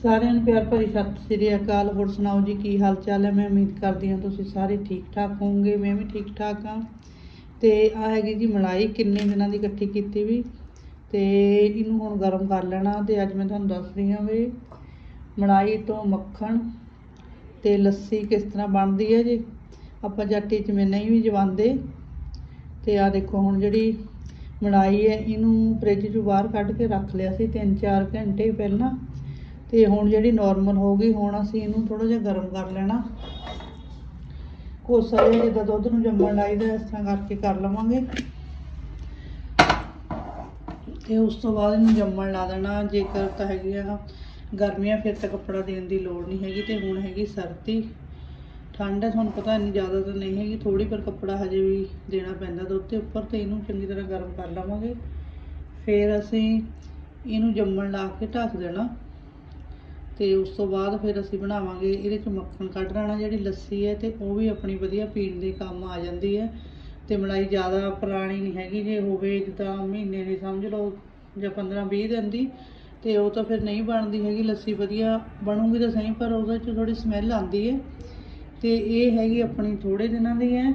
ਸਾਰਿਆਂ ਨੂੰ ਪਿਆਰ ਭਰੀ ਸਤਿ ਸ੍ਰੀ ਅਕਾਲ। ਹੋਰ ਸੁਣਾਓ ਜੀ, ਕੀ ਹਾਲ ਚਾਲ ਹੈ? ਮੈਂ ਉਮੀਦ ਕਰਦੀ ਹਾਂ ਤੁਸੀਂ ਸਾਰੇ ਠੀਕ ਠਾਕ ਹੋਵੋਗੇ, ਮੈਂ ਵੀ ਠੀਕ ਠਾਕ ਹਾਂ। ਤੇ ਆ ਹੈਗੀ ਜੀ ਮਲਾਈ, ਕਿੰਨੇ ਦਿਨਾਂ ਦੀ ਇਕੱਠੀ ਕੀਤੀ ਵੀ। ਤੇ ਇਹਨੂੰ ਹੁਣ ਗਰਮ ਕਰ ਲੈਣਾ ਤੇ ਅੱਜ ਮੈਂ ਤੁਹਾਨੂੰ ਦੱਸ ਰਹੀ ਹਾਂ ਵੀ ਮਲਾਈ ਤੋਂ ਮੱਖਣ ਤੇ ਲੱਸੀ ਕਿਸ ਤਰ੍ਹਾਂ ਬਣਦੀ ਹੈ ਜੀ। ਆਪਾਂ ਜੱਟੀ ਚ ਮੈਂ ਨਹੀਂ ਵੀ ਜਵਾਂਦੇ। ਤੇ ਆ ਦੇਖੋ ਹੁਣ ਜਿਹੜੀ ਮਲਾਈ ਹੈ, ਇਹਨੂੰ ਫ੍ਰਿਜ ਚੋਂ ਬਾਹਰ ਕੱਢ ਕੇ ਰੱਖ ਲਿਆ ਸੀ 3-4 ਘੰਟੇ ਪਹਿਲਾਂ। ਤੇ ਹੁਣ ਜਿਹੜੀ ਨਾਰਮਲ ਹੋ ਗਈ, ਹੁਣ ਅਸੀਂ ਇਹਨੂੰ ਥੋੜਾ ਜਿਹਾ ਗਰਮ ਕਰ ਲੈਣਾ। ਕੋਸਾ ਜਿਹਾ ਜਿੱਦਾਂ ਦੁੱਧ ਨੂੰ ਜੰਮਣ ਲਾਈਦਾ ਇਸ ਤਰ੍ਹਾਂ ਕਰਕੇ ਕਰ ਲਵਾਂਗੇ। ਤੇ ਉਸ ਤੋਂ ਬਾਅਦ ਇਹਨੂੰ ਜੰਮਣ ਲਾ ਦੇਣਾ, ਜੇਕਰ ਤਾਂ ਹੈਗੀ ਆ, ਗਰਮੀਆਂ ਫਿਰ ਤਾਂ ਕੱਪੜਾ ਦੇਣ ਦੀ ਲੋੜ ਨਹੀਂ ਹੈਗੀ ਤੇ ਹੁਣ ਹੈਗੀ ਸਰਦੀ। ਠੰਡ ਹੈ ਤੁਹਾਨੂੰ ਪਤਾ ਇੰਨੀ ਜ਼ਿਆਦਾ ਤਾਂ ਨਹੀਂ ਹੈਗੀ ਥੋੜੀ ਪਰ ਕੱਪੜਾ ਹਜੇ ਵੀ ਦੇਣਾ ਪੈਂਦਾ ਦੁੱਧ ਦੇ ਉੱਪਰ ਤੇ ਇਹਨੂੰ ਚੰਗੀ ਤਰ੍ਹਾਂ ਗਰਮ ਕਰ ਲਵਾਂਗੇ। ਫਿਰ ਅਸੀਂ ਇਹਨੂੰ ਜੰਮਣ ਲਾ ਕੇ ਢੱਕ ਦੇਣਾ। ਤੇ ਉਸ ਤੋਂ ਬਾਅਦ ਫਿਰ ਅਸੀਂ ਬਣਾਵਾਂਗੇ, ਇਹਦੇ ਚ ਮੱਖਣ ਕੱਢ ਲੈਣਾ, ਜਿਹੜੀ ਲੱਸੀ ਹੈ ਤੇ ਉਹ ਵੀ ਆਪਣੀ ਵਧੀਆ ਪੀਣ ਦੇ ਕੰਮ ਆ ਜਾਂਦੀ ਹੈ। ਤੇ ਮਲਾਈ ਜ਼ਿਆਦਾ ਪੁਰਾਣੀ ਨਹੀਂ ਹੈਗੀ, ਜੇ ਹੋਵੇ ਜਿੱਦਾਂ ਮਹੀਨੇ ਦੀ ਸਮਝ ਲਓ ਜਾਂ 15 20 ਦਿਨ ਦੀ, ਤੇ ਉਹ ਤਾਂ ਫਿਰ ਨਹੀਂ ਬਣਦੀ ਹੈਗੀ, ਲੱਸੀ ਵਧੀਆ ਬਣੂਗੀ ਤਾਂ ਸਹੀ, ਪਰ ਉਹਦੇ ਚ ਥੋੜੀ ਸਮੈਲ ਆਉਂਦੀ ਹੈ। ਤੇ ਇਹ ਹੈਗੀ ਆਪਣੀ ਥੋੜੇ ਦਿਨਾਂ ਦੀ ਹੈ,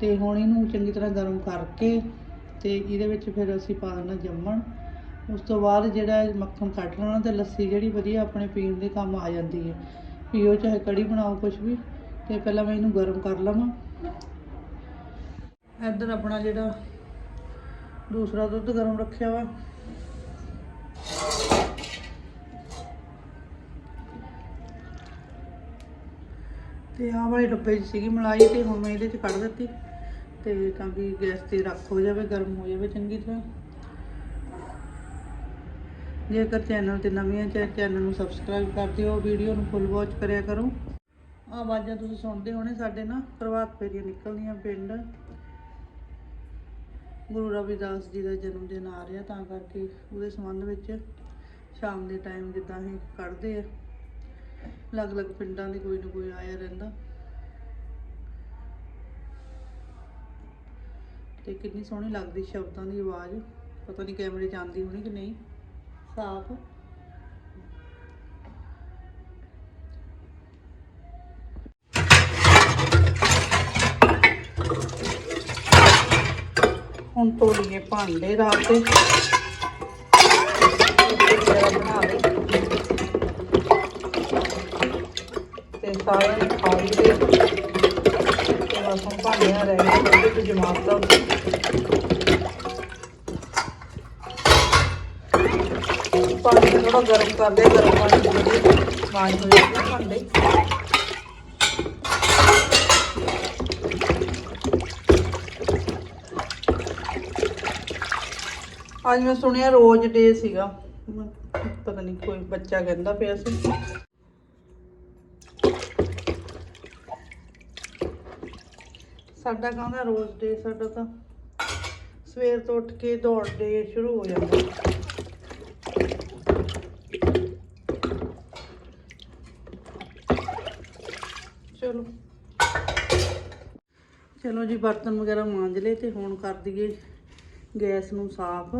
ਤੇ ਹੁਣ ਇਹਨੂੰ ਚੰਗੀ ਤਰ੍ਹਾਂ ਗਰਮ ਕਰਕੇ ਤੇ ਇਹਦੇ ਵਿੱਚ ਫਿਰ ਅਸੀਂ ਪਾ ਦੇਣਾ ਜੰਮਣ। ਉਸ ਤੋਂ ਬਾਅਦ ਜਿਹੜਾ ਮੱਖਣ ਕੱਢ ਲੈਣਾ ਅਤੇ ਲੱਸੀ ਜਿਹੜੀ ਵਧੀਆ ਆਪਣੇ ਪੀਣ ਦੇ ਕੰਮ ਆ ਜਾਂਦੀ ਹੈ। ਪੀਓ ਚਾਹੇ ਕੜੀ ਬਣਾਓ ਕੁਝ ਵੀ, ਤੇ ਪਹਿਲਾਂ ਮੈਂ ਇਹਨੂੰ ਗਰਮ ਕਰ ਲਵਾਂ। ਇੱਧਰ ਆਪਣਾ ਜਿਹੜਾ ਦੂਸਰਾ ਦੁੱਧ ਗਰਮ ਰੱਖਿਆ ਵਾ। ਤੇ ਆਹ ਵਾਲੇ ਡੱਬੇ 'ਚ ਸੀਗੀ ਮਲਾਈ ਤੇ ਹੁਣ ਮੈਂ ਇਹਦੇ 'ਚ ਕੱਢ ਦਿੱਤੀ। ਤੇ ਤਾਂ ਕਿ ਗੈਸ ਤੇ ਰੱਖ ਹੋ ਜਾਵੇ, ਗਰਮ ਹੋ ਜਾਵੇ ਚੰਗੀ ਤਰ੍ਹਾਂ। ਜੇਕਰ ਚੈਨਲ ਤੇ ਨਵੇਂ ਆ ਚੈਨਲ ਨੂੰ ਸਬਸਕ੍ਰਾਈਬ ਕਰ ਦਿਓ ਵੀਡੀਓ ਨੂੰ ਫੁੱਲ ਵਾਚ ਕਰਿਆ ਕਰੋ। ਆਵਾਜ਼ਾਂ ਤੁਸੀਂ ਸੁਣਦੇ ਹੋਣੇ, ਸਾਡੇ ਨਾ ਪ੍ਰਭਾਤ ਫੇਰੀਆਂ ਨਿਕਲਦੀਆਂ ਪਿੰਡ। ਗੁਰੂ ਰਵਿਦਾਸ ਜੀ ਦਾ ਜਨਮ ਦਿਨ ਆ ਰਿਹਾ, ਤਾਂ ਕਰਕੇ ਉਹਦੇ ਸੰਬੰਧ ਵਿੱਚ ਸ਼ਾਮ ਦੇ ਟਾਈਮ ਜਿੱਦਾਂ ਹੀ ਕੱਢਦੇ ਆ। ਅਲੱਗ-ਅਲੱਗ ਪਿੰਡਾਂ ਦੇ ਕੋਈ ਨਾ ਕੋਈ ਆਇਆ ਰਹਿੰਦਾ। ਤੇ ਕਿੰਨੀ ਸੋਹਣੀ ਲੱਗਦੀ ਸ਼ਬਦਾਂ ਦੀ ਆਵਾਜ਼। ਪਤਾ ਨਹੀਂ ਕੈਮਰੇ 'ਚ ਆਉਂਦੀ ਹੋਣੀ ਕਿ ਨਹੀਂ। ਸਾਫ਼। ਹੁਣ ਤੋੜੀਏ ਭਾਂਡੇ ਰਾਤ ਦੇ। ਜਰਾ ਬਣਾ ਤੇ ਸਾਰਿਆਂ ਨੇ ਖਾ ਲਈਏ। ਤੇ ਬਸ ਹੁਣ ਭਾਂਡਿਆਂ ਰਹਿ ਗਏ। ਤੇ ਜਮਾਤ ਦਾ ਪਾਣੀ ਨੂੰ ਥੋੜਾ ਗਰਮ ਕਰਦੇ ਗਰਮ ਪਾਣੀ ਦੇ ਵਿੱਚ ਮਾਂਜ ਹੋ ਜਾਂਦੇ ਭਾਂਡੇ। ਅੱਜ ਮੈਂ ਸੁਣਿਆ ਰੋਜ਼ ਡੇ ਸੀਗਾ। ਪਤਾ ਨਹੀਂ ਕੋਈ ਬੱਚਾ ਕਹਿੰਦਾ ਪਿਆ ਸੀ। ਸਾਡਾ ਕਹਿੰਦਾ ਰੋਜ਼ ਡੇ, ਸਾਡਾ ਤਾਂ ਸਵੇਰ ਤੋਂ ਉੱਠ ਕੇ ਦੌੜ ਡੇ ਸ਼ੁਰੂ ਹੋ ਜਾਂਦਾ। ਚਲੋ। ਚਲੋ ਜੀ, ਬਰਤਨ ਵਗੈਰਾ ਮਾਂਜ ਲਏ ਤੇ ਹੁਣ ਕਰ ਦਈਏ ਗੈਸ ਨੂੰ ਸਾਫ਼।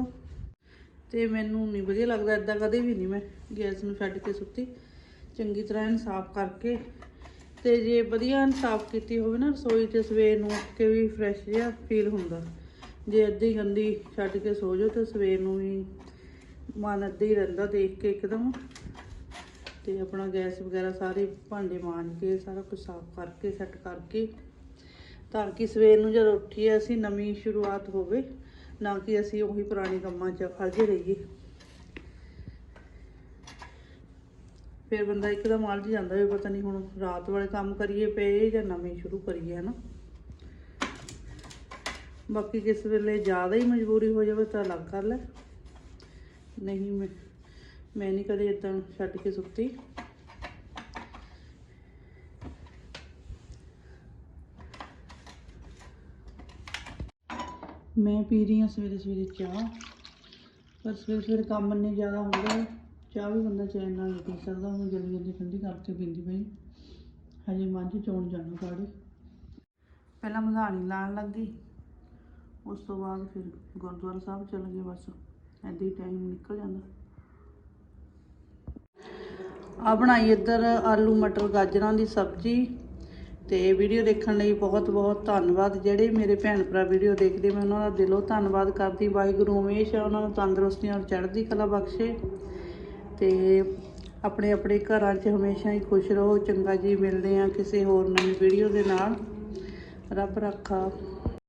ਤੇ ਮੈਨੂੰ ਨਹੀਂ ਵਧੀਆ ਲੱਗਦਾ ਇਦਾਂ ਕਦੇ ਵੀ ਨਹੀਂ ਮੈਂ ਗੈਸ ਨੂੰ ਛੱਡ ਕੇ ਸੁੱਤੀ। ਚੰਗੀ ਤਰ੍ਹਾਂ ਇਹਨੂੰ ਸਾਫ਼ ਕਰਕੇ ਤੇ ਜੇ ਵਧੀਆ ਇਹਨੂੰ ਸਾਫ਼ ਕੀਤੀ ਹੋਵੇ ਨਾ, ਰਸੋਈ 'ਤੇ ਸਵੇਰ ਨੂੰ ਉੱਠ ਕੇ ਵੀ ਫਰੈਸ਼ ਜਿਹਾ ਫੀਲ ਹੁੰਦਾ। ਜੇ ਅੱਧੀ ਗੰਦੀ ਛੱਡ ਕੇ ਸੋ ਜਾਓ ਤੇ ਸਵੇਰ ਨੂੰ ਵੀ ਮਨ ਅੱਧਾ ਹੀ ਰਹਿੰਦਾ ਦੇਖ ਕੇ ਇੱਕਦਮ। ਤੇ ਆਪਣਾ ਗੈਸ ਵਗੈਰਾ ਸਾਰੇ ਭਾਂਡੇ ਮਾਂਜ ਕੇ, ਸਾਰਾ ਕੁਝ ਸਾਫ਼ ਕਰਕੇ ਸੈੱਟ ਕਰਕੇ ਤਾਂ ਕਿ ਸਵੇਰ ਨੂੰ ਜਦੋਂ ਉੱਠੀਏ ਅਸੀਂ, ਨਵੀਂ ਸ਼ੁਰੂਆਤ ਹੋਵੇ, ਨਾ ਕਿ ਅਸੀਂ ਉਹੀ ਪੁਰਾਣੇ ਕੰਮਾਂ 'ਚ ਫਲਜੇ ਰਹੀਏ। ਫਿਰ ਬੰਦਾ ਇੱਕਦਮ ਅਲਝ ਜਾਂਦਾ ਵੀ ਪਤਾ ਨਹੀਂ ਹੁਣ ਰਾਤ ਵਾਲੇ ਕੰਮ ਕਰੀਏ ਪਏ ਜਾਂ ਨਵੇਂ ਸ਼ੁਰੂ ਕਰੀਏ, ਹਨਾ? ਬਾਕੀ ਕਿਸ ਵੇਲੇ ਜ਼ਿਆਦਾ ਹੀ ਮਜਬੂਰੀ ਹੋ ਜਾਵੇ ਤਾਂ ਅਲੱਗ ਕਰ ਲੈ ਨਹੀਂ ਮੈਂ ਮੈਂ ਨਹੀਂ ਕਦੇ ਇਦਾਂ ਛੱਡ ਕੇ ਸੁੱਤੀ। ਮੈਂ ਪੀ ਰਹੀ ਹਾਂ ਸਵੇਰੇ ਸਵੇਰੇ ਚਾਹ, ਪਰ ਸਵੇਰੇ ਸਵੇਰੇ ਕੰਮ ਇੰਨੇ ਜ਼ਿਆਦਾ ਹੁੰਦਾ ਚਾਹ ਵੀ ਬੰਦਾ ਚੈਨ ਨਾਲ ਨਹੀਂ ਪੀ ਸਕਦਾ ਹੁਣ ਜਲਦੀ ਜਲਦੀ ਠੰਡੀ ਕਰਕੇ ਪੀਂਦੀ ਪਈ। ਹਜੇ ਮੱਝ ਚੋਣ ਜਾਣਾ ਕਾੜੇ। ਪਹਿਲਾਂ ਮਧਾਣੀ ਲਾਣ ਲੱਗੀ ਉਸ ਤੋਂ ਬਾਅਦ ਫਿਰ ਗੁਰਦੁਆਰਾ ਸਾਹਿਬ ਚਲ ਗਏ ਬਸ ਐਦਾਂ ਹੀ ਟਾਈਮ ਨਿਕਲ ਜਾਂਦਾ। ਆ ਬਣਾਈ ਇੱਧਰ ਆਲੂ ਮਟਰ ਗਾਜਰਾਂ ਦੀ ਸਬਜ਼ੀ। ਤੇ ਵੀਡੀਓ ਦੇਖਣ ਲਈ ਬਹੁਤ ਬਹੁਤ ਧੰਨਵਾਦ। ਜਿਹੜੇ ਮੇਰੇ ਭੈਣ ਭਰਾ ਵੀਡੀਓ ਦੇਖਦੇ, ਮੈਂ ਉਹਨਾਂ ਦਾ ਦਿਲੋਂ ਧੰਨਵਾਦ ਕਰਦੀ। ਵਾਹਿਗੁਰੂ ਹਮੇਸ਼ਾ ਉਹਨਾਂ ਨੂੰ ਤੰਦਰੁਸਤੀ ਔਰ ਚੜ੍ਹਦੀ ਕਲਾ ਬਖਸ਼ੇ। ਤੇ ਆਪਣੇ ਆਪਣੇ ਘਰਾਂ 'ਚ ਹਮੇਸ਼ਾ ਹੀ ਖੁਸ਼ ਰਹੋ। ਚੰਗਾ ਜੀ, ਮਿਲਦੇ ਆ ਕਿਸੇ ਹੋਰ ਨਵੀਂ ਵੀਡੀਓ ਦੇ ਨਾਲ। ਰੱਬ ਰੱਖਾ।